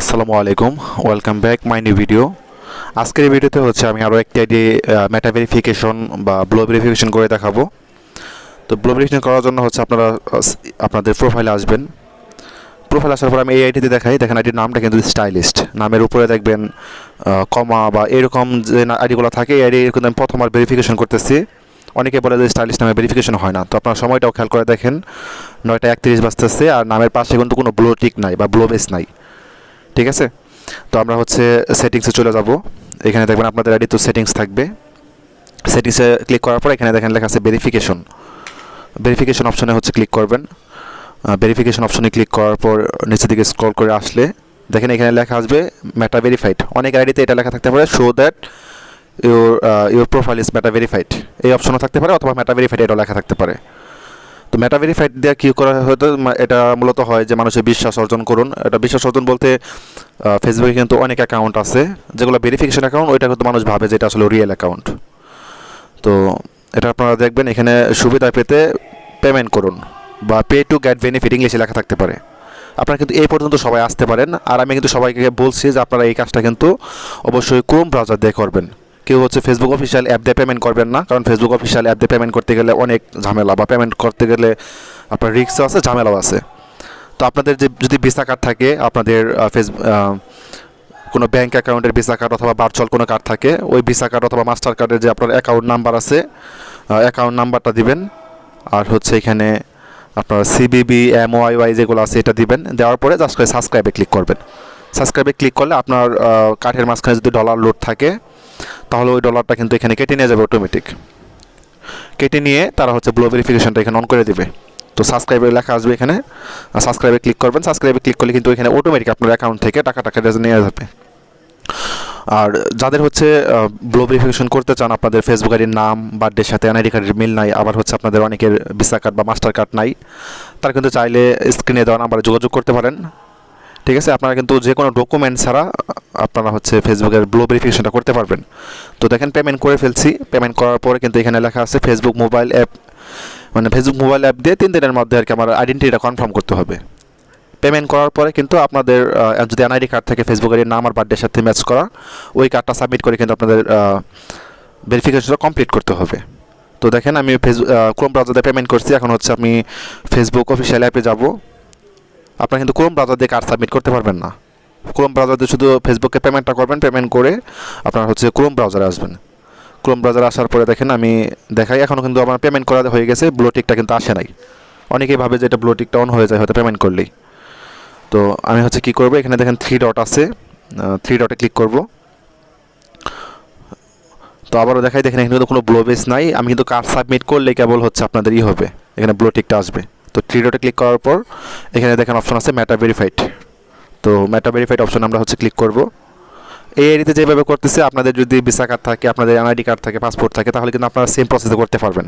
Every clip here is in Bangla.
আসসালামু আলাইকুম welcome back my new video আজকের ভিডিওতে হচ্ছে আমি আরও একটি আইডি মেটা ভেরিফিকেশন বা ব্লো ভেরিফিকেশন করে দেখাবো। তো ব্লো ভেরিফিকেশন করার জন্য হচ্ছে আপনারা আপনাদের প্রোফাইলে আসবেন। প্রোফাইল আসার পর আমি এই আইডিতে দেখাই। দেখেন আইডির নামটা কিন্তু স্টাইলিস্ট নামের উপরে দেখবেন কমা বা এরকম যে আইডিগুলো থাকে, এই আইডি কিন্তু আমি প্রথমবার ভেরিফিকেশন করতেছি। অনেকে বলে যে স্টাইলিশ নামে ভেরিফিকেশন হয় না। তো আপনার সময়টাও খেয়াল করে দেখেন, নয়টা একত্রিশ বাজতেছে আর নামের পাশে কিন্তু কোনো ব্লো টিক নাই বা ব্লো বেস নাই। ঠিক আছে? তো আমরা হচ্ছে সেটিংসে চলে যাব। এখানে দেখবেন আপনাদের আইডি তো সেটিংস থাকবে। সেটিংসে ক্লিক করার পর এখানে দেখেন লেখা আছে ভেরিফিকেশন ভেরিফিকেশন অপশনে হচ্ছে ক্লিক করবেন। ভেরিফিকেশন অপশনে ক্লিক করার পর নিচের দিকে স্ক্রল করে আসলে দেখেন এখানে লেখা আসবে মেটা ভেরিফাইড অনেক আইডিতে এটা লেখা থাকতে পারে show that your your profile is Meta verified এই অপশনও থাকতে পারে অথবা মেটা ভেরিফাইড এটাও লেখা থাকতে পারে। তো মেটা ভেরিফাইড দিয়ে কী করা হয়তো এটা মূলত হয় যে মানুষের বিশ্বাস অর্জন করুন। এটা বিশ্বাস অর্জন বলতে ফেসবুকে কিন্তু অনেক অ্যাকাউন্ট আছে। যেগুলো ভেরিফিকেশন অ্যাকাউন্ট ওইটা কিন্তু মানুষ ভাবে যে এটা আসলে রিয়েল অ্যাকাউন্ট তো এটা আপনারা দেখবেন, এখানে সুবিধা পেতে পেমেন্ট করুন বা পে টু গেট বেনিফিট ইংলিশে লেখা থাকতে পারে। আপনারা কিন্তু এই পর্যন্ত সবাই আসতে পারেন। আর আমি কিন্তু সবাইকে বলছি যে আপনারা এই কাজটা কিন্তু অবশ্যই ক্রোম ব্রাউজার দিয়ে করবেন। কেউ হচ্ছে ফেসবুক অফিসিয়াল অ্যাপ দিয়ে পেমেন্ট করবেন না, কারণ ফেসবুক অফিসিয়াল অ্যাপ দিয়ে পেমেন্ট করতে গেলে অনেক ঝামেলা বা পেমেন্ট করতে গেলে আপনার রিক্সও আছে, ঝামেলাও আছে। তো আপনাদের যে, যদি ভিসা কার্ড থাকে, আপনাদের ফেসবুক কোনো ব্যাঙ্ক অ্যাকাউন্টের ভিসা কার্ড অথবা ভার্চুয়াল কোনো কার্ড থাকে, ওই ভিসা কার্ড অথবা মাস্টার কার্ডের যে আপনার অ্যাকাউন্ট নাম্বার আছে অ্যাকাউন্ট নাম্বারটা দিবেন। আর হচ্ছে এখানে আপনার সিবিবি এম ওয়াই ওয়াই যেগুলো আছে, এটা দিবেন। দেওয়ার পরে জাস্ট করে সাবস্ক্রাইবে ক্লিক করবেন। সাবস্ক্রাইবে ক্লিক করলে আপনার কাঠের মাঝখানে যদি ডলার লোড থাকে তাহলে ওই ডলারটা কিন্তু এখানে কেটে নিয়ে যাবে অটোমেটিক কেটে নিয়ে তারা হচ্ছে ব্লো ভেরিফিকেশনটা এখানে অন করে দেবে। তো সাবস্ক্রাইবে লেখা আসবে এখানে। সাবস্ক্রাইবে ক্লিক করবেন। সাবস্ক্রাইবে ক্লিক করলে কিন্তু এখানে অটোমেটিক আপনার অ্যাকাউন্ট থেকে টাকা টাকা নিয়ে যাবে। আর যাদের হচ্ছে ব্লো ভেরিফিকেশন করতে চান, আপনাদের ফেসবুক আইডির নাম বার্থডের সাথে এনআইডি কার্ডের মিল নাই, আবার হচ্ছে আপনাদের অনেকের ভিসা কার্ড বা মাস্টার কার্ড নাই, তারা কিন্তু চাইলে স্ক্রিনে দেওয়া নাম্বারে যোগাযোগ করতে পারেন। ঠিক আছে, আপনারা কিন্তু যে কোনো ডকুমেন্ট ছাড়া, আপনারা হচ্ছে ফেসবুকের ব্লো ভেরিফিকেশনটা করতে পারবেন। তো দেখেন পেমেন্ট করে ফেলছি। পেমেন্ট করার পরে কিন্তু এখানে লেখা আছে ফেসবুক মোবাইল অ্যাপ মানে ফেসবুক মোবাইল অ্যাপ দিয়ে তিন দিনের মধ্যে আর কি আমার আইডেন্টিটিটা কনফার্ম করতে হবে। পেমেন্ট করার পরে কিন্তু আপনাদের যদি এনআইডি কার্ড থাকে ফেসবুকের নাম আর বার্থডের সাথে ম্যাচ করা, ওই কার্ডটা সাবমিট করে কিন্তু আপনাদের ভেরিফিকেশনটা কমপ্লিট করতে হবে। তো দেখেন, আমি ফেসবুক ক্রোম ব্রাউজারে পেমেন্ট করছি। এখন হচ্ছে আমি ফেসবুক অফিসিয়াল অ্যাপে যাব। আপনারা কিন্তু ক্রোম ব্রাউজার দিয়ে কার্ড সাবমিট করতে পারবেন না। ক্রোম ব্রাউজার দিয়ে শুধু ফেসবুকে পেমেন্টটা করবেন পেমেন্ট করে আপনার হচ্ছে ক্রোম ব্রাউজারে আসবেন। ক্রোম ব্রাউজারে আসার পরে দেখেন আমি দেখাই এখনও কিন্তু আমার পেমেন্ট করা হয়ে গেছে ব্লোটিকটা কিন্তু আসে নাই। অনেকেই ভাবে যে এটা ব্লোটিকটা অন হয়ে যায়, হয়তো পেমেন্ট করলেই। তো আমি হচ্ছে কি করব, এখানে দেখেন থ্রি ডট আছে থ্রি ডটে ক্লিক করব। তো আবারও দেখাই, দেখেন এখানে কিন্তু কোনো ব্লো বেস নাই। আমি কিন্তু কার্ড সাবমিট করলে কেবল হচ্ছে আপনাদের ই হবে, এখানে ব্লোটিকটা আসবে। তো থ্রি ডটে ক্লিক করার পর, এখানে দেখেন অপশন আছে ম্যাটা ভেরিফাইড তো ম্যাটা ভেরিফাইড অপশন আমরা হচ্ছে ক্লিক করব। এই এরিতে যেভাবে করতেছে, আপনাদের যদি ভিসা কার্ড থাকে, আপনাদের এনআইডি কার্ড থাকে পাসপোর্ট থাকে, তাহলে কিন্তু আপনারা সেম প্রসেসে করতে পারবেন।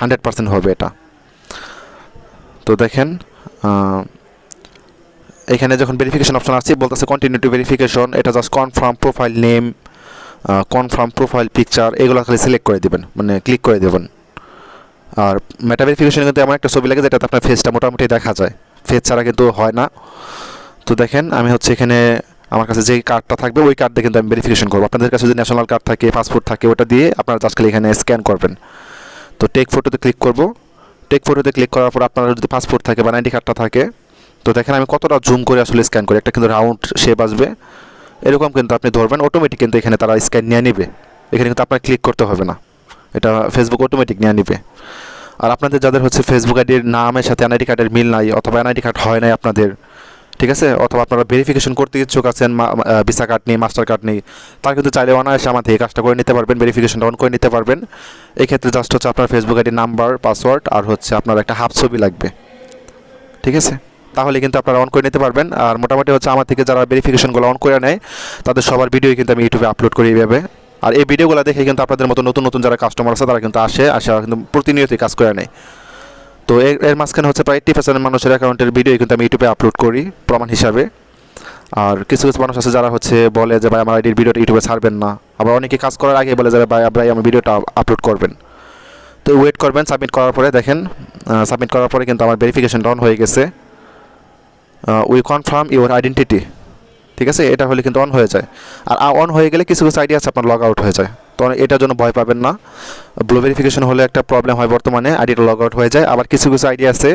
হান্ড্রেড পার্সেন্ট হবে এটা। তো দেখেন এখানে যখন ভেরিফিকেশন অপশন আসছে, বলতেছে কন্টিনিউ টু ভেরিফিকেশন এটা just confirm profile name confirm profile picture এগুলো খালি সিলেক্ট করে দিবেন মানে ক্লিক করে দেবেন। আর মেটা ভেরিফিকেশন কিন্তু এমন একটা ছবি লাগে যেটাতে আপনার ফেসটা মোটামুটি দেখা যায়। ফেস ছাড়া কিন্তু হয় না। তো দেখেন, আমি হচ্ছে এখানে আমার কাছে যে কার্ডটা থাকবে, ওই কার্ড দিয়ে কিন্তু আমি ভেরিফিকেশন করব। আপনাদের কাছে যদি ন্যাশনাল কার্ড থাকে পাসপোর্ট থাকে, ওটা দিয়ে আপনারা জাস্ট খালি এখানে স্ক্যান করবেন। তো টেক ফটোতে ক্লিক করব। টেক ফটোতে ক্লিক করার পর আপনার যদি পাসপোর্ট থাকে বা আইডি কার্ডটা থাকে, তো দেখেন আমি কতটা জুম করে আসলে স্ক্যান করি। একটা কিন্তু রাউন্ড শেপ আসবে। এরকম কিন্তু আপনি ধরবেন অটোমেটিক কিন্তু এখানে তারা স্ক্যান নিয়ে নেবে। এখানে কিন্তু আপনার ক্লিক করতে হবে না। এটা ফেসবুক অটোমেটিক নিয়ে নিবে। আর আপনাদের যাদের হচ্ছে ফেসবুক আইডির নামের সাথে এনআইডি কার্ডের মিল নাই অথবা এনআইডি কার্ড হয় নাই আপনাদের, ঠিক আছে? অথবা আপনারা ভেরিফিকেশন করতে ইচ্ছুক আছেন ভিসা কার্ড নেই মাস্টার কার্ড নেই, তার কিন্তু চাইলে অনায়াসে আমার থেকে কাজটা করে নিতে পারবেন ভেরিফিকেশনটা অন করে নিতে পারবেন। এই ক্ষেত্রে জাস্ট হচ্ছে আপনার ফেসবুক আইডির নাম্বার পাসওয়ার্ড আর হচ্ছে আপনার একটা হাফ ছবি লাগবে। ঠিক আছে? তাহলে কিন্তু আপনারা অন করে নিতে পারবেন। আর মোটামুটি হচ্ছে আমার থেকে যারা ভেরিফিকেশনগুলো অন করে নেয়, তাদের সবার ভিডিও কিন্তু আমি ইউটিউবে আপলোড করি এইভাবে। আর এই ভিডিওগুলো দেখে কিন্তু আপনাদের মতো নতুন নতুন যারা কাস্টমার আছে, তারা কিন্তু আসে আসে কিন্তু প্রতিনিয়তই কাজ করে নেয়। তো এর এর মাঝখানে হচ্ছে প্রায় এইট্টি পার্সেন্ট মানুষের অ্যাকাউন্টের ভিডিও কিন্তু আমি ইউটিউবে আপলোড করি, প্রমাণ হিসাবে। আর কিছু কিছু মানুষ আছে যারা হচ্ছে বলে যে, ভাই, আমার আইডির ভিডিওটা ইউটিউবে ছাড়বেন না। আবার অনেকে কাজ করার আগে বলে যে, ভাই ভাই আমার ভিডিওটা আপলোড করবেন। তো ওয়েট করবেন সাবমিট করার পরে দেখেন সাবমিট করার পরে কিন্তু আমার ভেরিফিকেশন ডাউন হয়ে গেছে। উই কনফার্ম ইউর আইডেন্টিটি ঠিক আছে? এটা হলে কিন্তু অন হয়ে যায়। আর অন হয়ে গেলে কিছু কিছু আইডি আছে আপনার লগ আউট হয়ে যায়। তো এটার জন্য ভয় পাবেন না। ব্লু ভেরিফিকেশন হলে একটা প্রবলেম হয় বর্তমানে আইডিটা লগ আউট হয়ে যায়। আবার কিছু কিছু আইডি আছে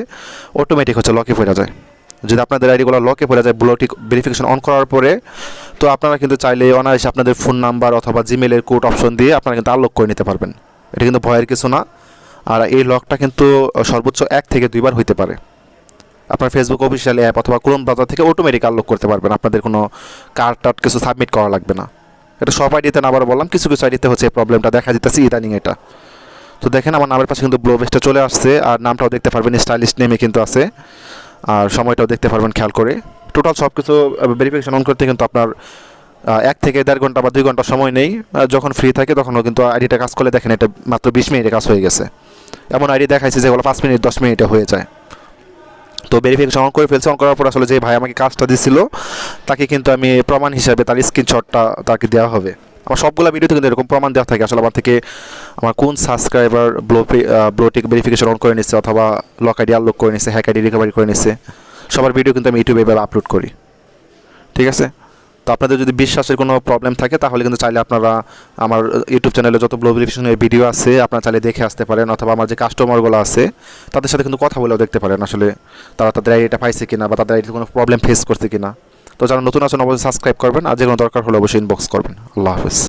অটোমেটিক হচ্ছে লকে পড়ে যায়। যদি আপনাদের আইডিগুলো লকে পড়ে যায় ব্লুটিক ভেরিফিকেশন অন করার পরে, তো আপনারা কিন্তু চাইলে অনায়াসে আপনাদের ফোন নাম্বার অথবা জিমেলের কোড অপশন দিয়ে আপনারা কিন্তু আনলক করে নিতে পারবেন। এটা কিন্তু ভয়ের কিছু না। আর এই লকটা কিন্তু সর্বোচ্চ এক থেকে দুইবার হইতে পারে। আপনার ফেসবুক অফিসিয়াল অ্যাপ অথবা ক্রোম ব্রাউজার থেকে অটোমেটিক আনলক করতে পারবেন। আপনাদের কোনো কার্ড টার্ড কিছু সাবমিট করা লাগবে না। এটা সব আইডিতে না আবার বললাম, কিছু কিছু আইডিতে হচ্ছে প্রবলেমটা দেখা যেতেছে ইদানিং এটা। তো দেখেন আমার নামের পাশে কিন্তু ব্লো বেসটা চলে আসছে, আর নামটাও দেখতে পারবেন স্টাইলিশ নেমে কিন্তু আছে। আর সময়টাও দেখতে পারবেন খেয়াল করে। টোটাল সব কিছু ভেরিফিকেশন অন করতে কিন্তু আপনার এক থেকে দেড় ঘণ্টা বা দুই ঘণ্টা সময় নেই। যখন ফ্রি থাকে তখনও কিন্তু আইডিটা কাজ করলে দেখেন এটা মাত্র বিশ মিনিটে কাজ হয়ে গেছে। এমন আইডি দেখাইছে যেগুলো পাঁচ মিনিট, দশ মিনিটে হয়ে যায়। তো ভেরিফিকেশন অন করে ফেলছে অন করার পর আসলে যে ভাই আমাকে কাজটা দিছিল, তাকে কিন্তু আমি প্রমাণ হিসাবে তার স্ক্রিনশটটা তাকে দেওয়া হবে। আমার সবগুলো ভিডিওতে কিন্তু এরকম প্রমাণ দেওয়া থাকে, আসলে আমার থেকে আমার কোন subscriber blue blue tick verification on করে নিচ্ছে অথবা লক আইডি আনলক করে নিচ্ছে হ্যাক আইডি রিকভারি করে নিচ্ছে সবার ভিডিও কিন্তু আমি ইউটিউবে এবার আপলোড করি। ঠিক আছে? তো আপনাদের যদি বিশ্বাসের কোনো প্রবলেম থাকে, তাহলে কিন্তু চাইলে আপনারা আমার ইউটিউব চ্যানেলে যত ব্লগ ভেরিফিকেশনের ভিডিও আছে, আপনারা চাইলে দেখে আসতে পারেন, অথবা আমার যে কাস্টমারগুলো আছে, তাদের সাথে কিন্তু কথা বলেও দেখতে পারেন আসলে তারা তাদের আইডিটা পাইছে কিনা, বা তাদের আইডিতে কোনো প্রবলেম ফেস করছে কিনা। তো যারা নতুন আছেন, অবশ্যই সাবস্ক্রাইব করবেন, আর যে কোনো দরকার হলে অবশ্যই ইনবক্স করবেন। আল্লাহ হাফিজ।